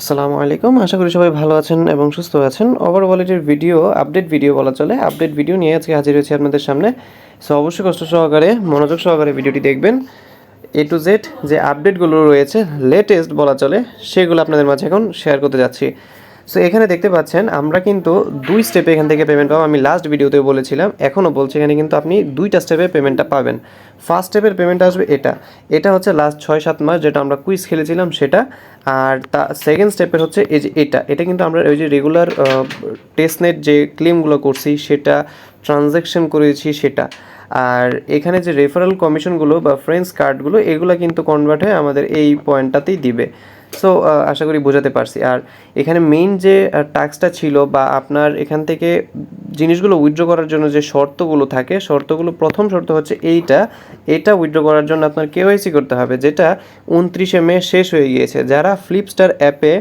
আসসালামু আলাইকুম। আশা করি সবাই ভালো আছেন এবং সুস্থ আছেন। ওভার ওয়ালেটের ভিডিও আপডেট ভিডিও বলা চলে। আপডেট ভিডিও নিয়ে আজকে হাজির হয়েছি আপনাদের সামনে। সো অবশ্যই কষ্ট সহকারে, মনোযোগ সহকারে ভিডিওটি দেখবেন। এ টু জেড যে আপডেটগুলো রয়েছে লেটেস্ট বলা চলে, সেগুলো আপনাদের মাঝে এখন শেয়ার করতে যাচ্ছি। সো এখানে দেখতে পাচ্ছেন, আমরা কিন্তু দুই স্টেপে এখান থেকে পেমেন্ট পাবো। আমি লাস্ট ভিডিওতে বলেছিলাম, এখনও বলছি এখানে কিন্তু আপনি দুইটা স্টেপে পেমেন্টটা পাবেন। ফার্স্ট স্টেপের পেমেন্ট আসবে এটা। এটা হচ্ছে লাস্ট ছয়, সাত মাস যেটা আমরা কুইজ খেলেছিলাম সেটা। আর তা সেকেন্ড স্টেপের হচ্ছে এই যে এটা। এটা কিন্তু আমরা ওই যে রেগুলার টেস্টনেট যে ক্লেমগুলো করছি সেটা ট্রানজ্যাকশন করেছি সেটা। আর এখানে যে রেফারেল কমিশনগুলো বা ফ্রেন্ডস কার্ডগুলো এগুলো কিন্তু কনভার্ট হয়ে আমাদের এই পয়েন্টটাতেই দিবে। সো আশা করি বোঝাতে পারছি। আর এখানে মেইন যে টাস্কটা ছিল বা আপনার এখান থেকে জিনিসগুলো উইথড্র করার জন্য যে শর্তগুলো থাকে, শর্তগুলো প্রথম শর্ত হচ্ছে এইটা। এটা উইথড্র করার জন্য আপনার কেওয়াইসি করতে হবে, যেটা উনত্রিশে মে শেষ হয়ে গিয়েছে। যারা ফ্লিপস্টার অ্যাপে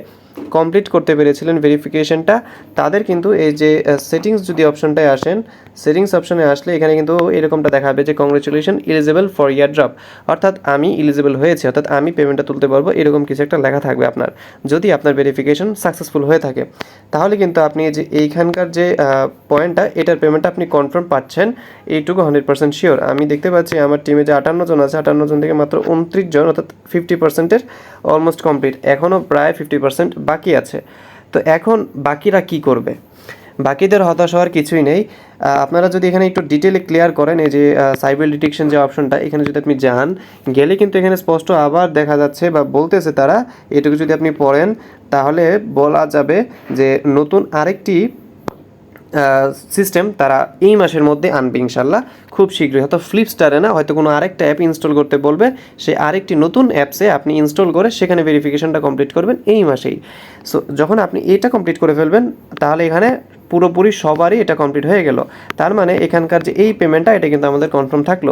কমপ্লিট করতে পেরেছিলেন ভেরিফিকেশনটা তাদের কিন্তু এই যে সেটিংস যদি অপশনটায় আসেন সেটিংস অপশনে আসলে এখানে কিন্তু এরকমটা দেখাবে যে congratulation eligible for year drop অর্থাৎ আমি ইলিজিবল হয়েছে, অর্থাৎ আমি পেমেন্টটা তুলতে পারব, এরকম কিছু একটা লেখা থাকবে আপনার। যদি আপনার ভেরিফিকেশন সাকসেসফুল হয়ে থাকে, তাহলে কিন্তু আপনি যে, এইখানকার যে পয়েন্টটা এটার পেমেন্টটা আপনি কনফার্ম পাচ্ছেন, এইটুকু হান্ড্রেড পার্সেন্ট শিওর আমি দেখতে পাচ্ছি আমার টিমে যে আটান্ন জন আছে, আটান্ন জন থেকে মাত্র উনত্রিশ জন, অর্থাৎ ফিফটি পার্সেন্টের অলমোস্ট কমপ্লিট এখনও প্রায় ফিফটি পার্সেন্ট বাকি আছে। তো এখন বাকিরা কি করবে? বাকিদের হতাশ হওয়ার কিছুই নেই। আপনারা যদি এখানে একটু ডিটেলে ক্লিয়ার করেন, এই যে সাইবার ডিটেকশন যে অপশনটা এখানে যদি আপনি যান, গেলে কিন্তু এখানে স্পষ্ট আবার দেখা যাচ্ছে বা বলতেছে তারা, এটুকু যদি আপনি পড়েন, তাহলে বলা যাবে যে নতুন আরেকটি সিস্টেম তারা এই মাসের মধ্যে আনবে ইনশাল্লাহ। খুব শীঘ্রই। হয়তো ফ্লিপস্টারে না, হয়তো কোনো আরেকটা অ্যাপ ইনস্টল করতে বলবে। সে আরেকটি নতুন অ্যাপসে আপনি ইনস্টল করে সেখানে ভেরিফিকেশনটা কমপ্লিট করবেন এই মাসেই। সো যখন আপনি এটা কমপ্লিট করে ফেলবেন, তাহলে এখানে পুরোপুরি সবারই এটা কমপ্লিট হয়ে গেল। তার মানে এখানকার যে এই পেমেন্টটা এটা কিন্তু আমাদের কনফার্ম থাকল।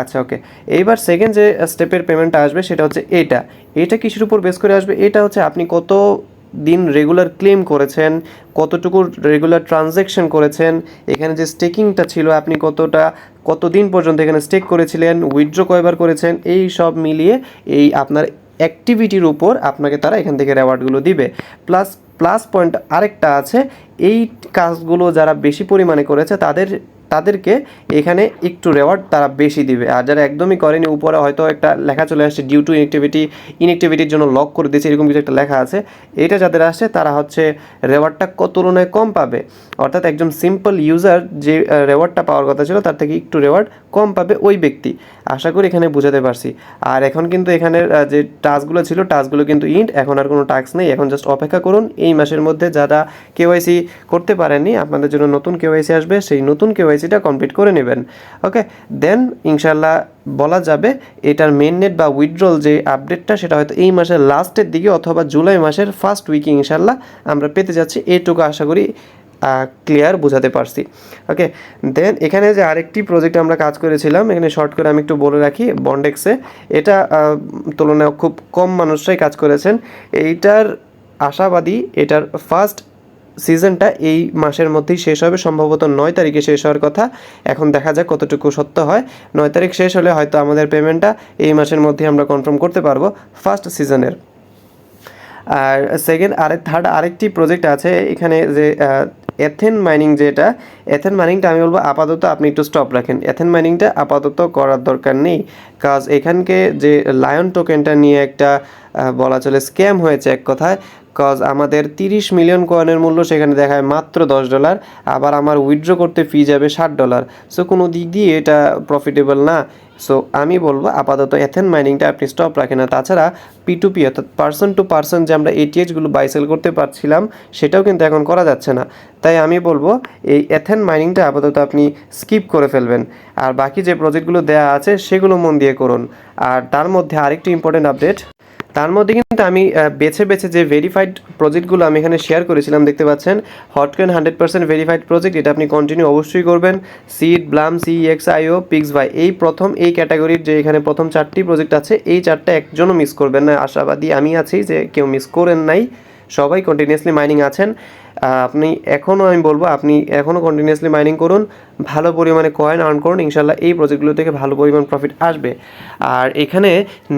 আচ্ছা ওকে এইবার সেকেন্ড যে স্টেপের পেমেন্টটা আসবে, সেটা হচ্ছে এটা। এটা কিসের উপর বেস করে আসবে? এটা হচ্ছে আপনি কত দিন রেগুলার ক্লেম করেছেন, কতটুকু রেগুলার ট্রানজ্যাকশন করেছেন, এখানে যে স্টেকিংটা ছিল, আপনি কতটা, কতদিন পর্যন্ত এখানে স্টেক করেছিলেন উইথড্র কয়বার করেছেন, এই সব মিলিয়ে এই আপনার অ্যাক্টিভিটির উপর আপনাকে তারা এখান থেকে রেওয়ার্ডগুলো দিবে। প্লাস প্লাস পয়েন্ট আরেকটা আছে, এই কাজগুলো যারা বেশি পরিমাণে করেছে, তাদের তাদেরকে এখানে একটু রেওয়ার্ড তারা বেশি দিবে। আর যারা একদমই করেনি, উপরে হয়তো একটা লেখা চলে আসছে ডিউ টু ইনএক্টিভিটি ইনএক্টিভিটির জন্য লক করে দিয়েছে, এরকম কিছু একটা লেখা আছে। এটা যাদের আসছে, তারা হচ্ছে রেওয়ার্ডটা কত তুলনায় কম পাবে। অর্থাৎ একজন সিম্পল ইউজার যে রেওয়ার্ডটা পাওয়ার কথা ছিল তার থেকে একটু রেওয়ার্ড কম পাবে ওই ব্যক্তি। আশা করি এখানে বোঝাতে পারছি। আর এখন কিন্তু এখানের আহ, যে টাস্কগুলো ছিল টাস্কগুলো কিন্তু ইন্ট এখন আর কোনো টাস্ক নেই। এখন জাস্ট অপেক্ষা করুন এই মাসের মধ্যে যারা কেওয়াইসি করতে পারেননি আপনাদের জন্য নতুন কেওয়াইসি আসবে সেই নতুন কেওয়াইসিটা কমপ্লিট করে নেবেন। ওকে দেন ইনশাল্লাহ বলা যাবে এটার মেন নেট বা উইথড্রল যে আপডেটটা সেটা হয়তো এই মাসের লাস্টের দিকে অথবা জুলাই মাসের ফার্স্ট উইকে ইনশাল্লাহ আমরা পেতে যাচ্ছি। এইটুকু আশা করি ক্লিয়ার বোঝাতে পারছি। ওকে দেন এখানে যে আরেকটি প্রজেক্টে আমরা কাজ করেছিলাম, এখানে শর্ট করে আমি একটু বলে রাখি বন্ডেক্সে এটা তুলনায় খুব কম মানুষরাই কাজ করেছেন। এইটার আশাবাদী, এটার ফার্স্ট সিজনটা এই মাসের মধ্যেই শেষ হবে, সম্ভবত নয় তারিখে শেষ হওয়ার কথা। এখন দেখা যাক কতটুকু সত্য হয়। নয় তারিখ শেষ হলে হয়তো আমাদের পেমেন্টটা এই মাসের মধ্যেই আমরা কনফার্ম করতে পারব ফার্স্ট সিজনের আর সেকেন্ড আরেক থার্ড আরেকটি প্রজেক্ট আছে, এখানে যে এথেন মাইনিং যেটা, এথেন মাইনিংটা আমি বলব আপাতত আপনি একটু স্টপ রাখেন। এথেন মাইনিংটা আপাতত করার দরকার নেই, কাজ এখানকে যে লায়ন টোকেনটা নিয়ে একটা বলা চলে স্ক্যাম হয়েছে এক কথায় কজ আমাদের তিরিশ মিলিয়ন কয়েনের মূল্য সেখানে দেখায় মাত্র দশ ডলার আবার আমার উইথড্র করতে ফি যাবে ষাট ডলার সো কোনো দিক দিয়ে এটা প্রফিটেবল না সো আমি বলব আপাতত এথেন মাইনিংটা আপনি স্টপ রাখেন না। তাছাড়া পি টু পি অর্থাৎ পার্সন টু পার্সন যে আমরা এটিএইচগুলো বাইসেল করতে পারছিলাম, সেটাও কিন্তু এখন করা যাচ্ছে না। তাই আমি বলব এই এথেন মাইনিংটা আপাতত আপনি স্কিপ করে ফেলবেন। আর বাকি যে প্রজেক্টগুলো দেয়া আছে, সেগুলো মন দিয়ে করুন। আর তার মধ্যে আরেকটি ইম্পর্টেন্ট আপডেট তার মধ্যে কিন্তু আমি বেছে বেছে যে ভেরিফাইড প্রজেক্টগুলো আমি এখানে শেয়ার করেছিলাম, দেখতে পাচ্ছেন, হটকেন হান্ড্রেড পার্সেন্ট ভেরিফাইড প্রজেক্ট এটা আপনি কন্টিনিউ অবশ্যই করবেন seed bloom C X I O pix ভাই এই প্রথম, এই ক্যাটাগরির যে এখানে প্রথম চারটি প্রজেক্ট আছে, এই চারটা একজনও মিস করবেন না, আশাবাদী আমি আছি যে কেউ মিস করেন নাই। সবাই কন্টিনিউয়াসলি মাইনিং আছেন। আপনি এখনও আমি বলব, আপনি এখনও কন্টিনিউয়াসলি মাইনিং করুন, ভালো পরিমাণে কয়েন আর্ন করুন ইনশাল্লাহ এই প্রজেক্টগুলো থেকে ভালো পরিমাণ প্রফিট আসবে। আর এখানে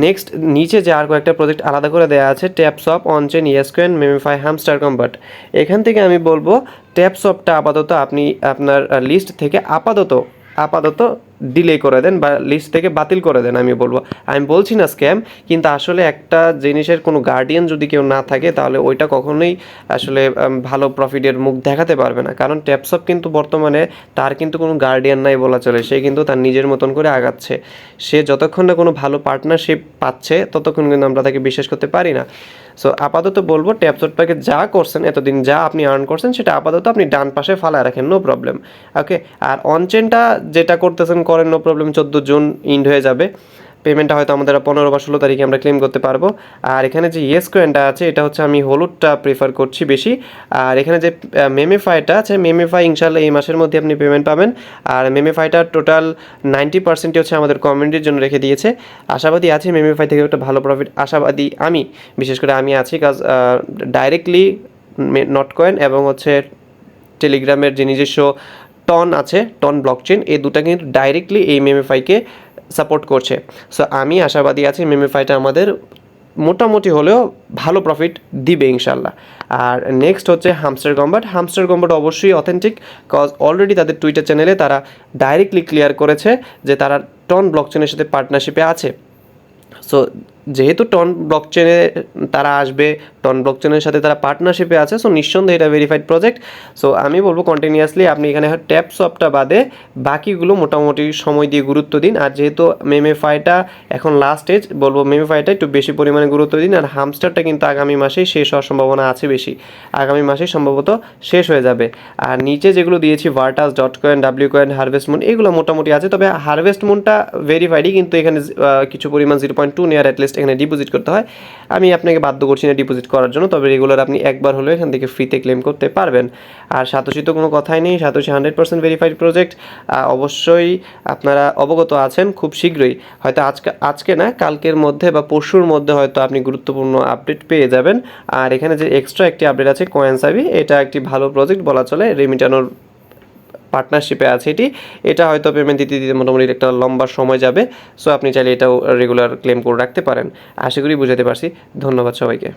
নেক্সট নিচে যে আর কয়েকটা প্রজেক্ট আলাদা করে দেওয়া আছে TapSwap onchain Yescoin MemeFi Hamster Kombat এখান থেকে আমি বলব ট্যাপসপটা আপাতত আপনি আপনার লিস্ট থেকে আপাতত আপাতত ডিলে করে দেন বা লিস্ট থেকে বাতিল করে দেন, আমি বলব। আমি বলছি না স্ক্যাম কিন্তু আসলে একটা জিনিসের কোনো গার্ডিয়ান যদি কেউ না থাকে, তাহলে ওইটা কখনোই আসলে ভালো প্রফিটের মুখ দেখাতে পারবে না। কারণ ট্যাপসপ কিন্তু বর্তমানে তার কিন্তু কোনো গার্ডিয়ান নাই বলা চলে। সে কিন্তু তার নিজের মতন করে আগাচ্ছে। সে যতক্ষণ না কোনো ভালো পার্টনারশিপ পাচ্ছে, ততক্ষণ কিন্তু আমরা তাকে বিশ্বাস করতে পারি না। সো আপাতত বলব ট্যাপসপটাকে যা করছেন, এতদিন যা আপনি আর্ন করছেন, সেটা আপাতত আপনি ডান পাশে ফালায় রাখেন নো প্রবলেম ওকে আর অনচেনটা যেটা করতেছেন করেন নো প্রবলেম চোদ্দ জুন ইন্ড হয়ে যাবে। পেমেন্টটা হয়তো আমাদের পনেরো বা ষোলো তারিখে আমরা ক্লেম করতে পারব। আর এখানে যে ইয়েস কয়েনটা আছে, এটা হচ্ছে আমি হলুদটা প্রেফার করছি বেশি। আর এখানে যে মেমেফাইটা আছে মেমেফাই ইনশাল্লাহ এই মাসের মধ্যে আপনি পেমেন্ট পাবেন। আর মেমেফাইটা টোটাল নাইনটি পার্সেন্টই হচ্ছে আমাদের কমিউনিটির জন্য রেখে দিয়েছে। আশাবাদী আছি মেমেফাই থেকে একটা ভালো প্রফিট আশাবাদী আমি, বিশেষ করে আমি আছি কাজ ডাইরেক্টলি নট কয়েন এবং হচ্ছে টেলিগ্রামের যে নিজস্ব টন আছে টন ব্লকচেন এই দুটা কিন্তু ডাইরেক্টলি এই মেমেফাইকে সাপোর্ট করছে। সো আমি আশাবাদী আছি মেমেফাইটা আমাদের মোটামুটি হলেও ভালো প্রফিট দিবে ইনশাল্লাহ। আর নেক্সট হচ্ছে হামস্টার কম্বাট হামস্টার কম্বাট অবশ্যই অথেন্টিক কজ অলরেডি তাদের টুইটার চ্যানেলে তারা ডাইরেক্টলি ক্লিয়ার করেছে যে তারা টন ব্লকচেনের সাথে পার্টনারশিপে আছে। সো যেহেতু টন ব্লকচেনে তারা আসবে, টন ব্লকচেনের সাথে তারা পার্টনারশিপে আছে সো নিঃসন্দেহে এটা ভেরিফাইড প্রজেক্ট সো আমি বলব কন্টিনিউয়াসলি আপনি এখানে ট্যাপ সপটা বাদে বাকিগুলো মোটামুটি সময় দিয়ে গুরুত্ব দিন। আর যেহেতু মেমেফাইটা এখন লাস্ট এজ বলব মেমেফাইটা একটু বেশি পরিমাণে গুরুত্ব দিন। আর হামস্টারটা কিন্তু আগামী মাসেই শেষ হওয়ার সম্ভাবনা আছে বেশি। আগামী মাসেই সম্ভবত শেষ হয়ে যাবে। আর নিচে যেগুলো দিয়েছি Virtus dot coin W coin harvest moon এগুলো মোটামুটি আছে, তবে হারভেস্ট মুনটা ভেরিফাইডই কিন্তু এখানে কিছু পরিমাণ জিরো পয়েন্ট টু নেয়ার অ্যাটলিস্ট এখানে ডিপোজিট করতে হয়। আমি আপনাকে বাধ্য করছি না ডিপোজিট করার জন্য, তবে রেগুলার আপনি একবার হলেও এখান থেকে ফ্রিতে ক্লেম করতে পারবেন। আর সাতোশি তো কোনো কথাই নেই, Satoshi hundred percent verified project অবশ্যই আপনারা অবগত আছেন খুব শীঘ্রই। হয়তো আজকে আজকে না, কালকের মধ্যে বা পরশুর মধ্যে হয়তো আপনি গুরুত্বপূর্ণ আপডেট পেয়ে যাবেন। আর এখানে যে এক্সট্রা একটি আপডেট আছে কয়েনসাবি এটা একটি ভালো প্রজেক্ট বলা চলে রেমিটানোর পার্টনারশিপে আছে এটি। এটা হয়তো পেমেন্ট দিতে দিতে মোটামুটি একটা লম্বা সময় যাবে। সো আপনি চাইলে এটাও রেগুলার ক্লেম করে রাখতে পারেন। আশা করি বুঝাতে পারছি। ধন্যবাদ সবাইকে।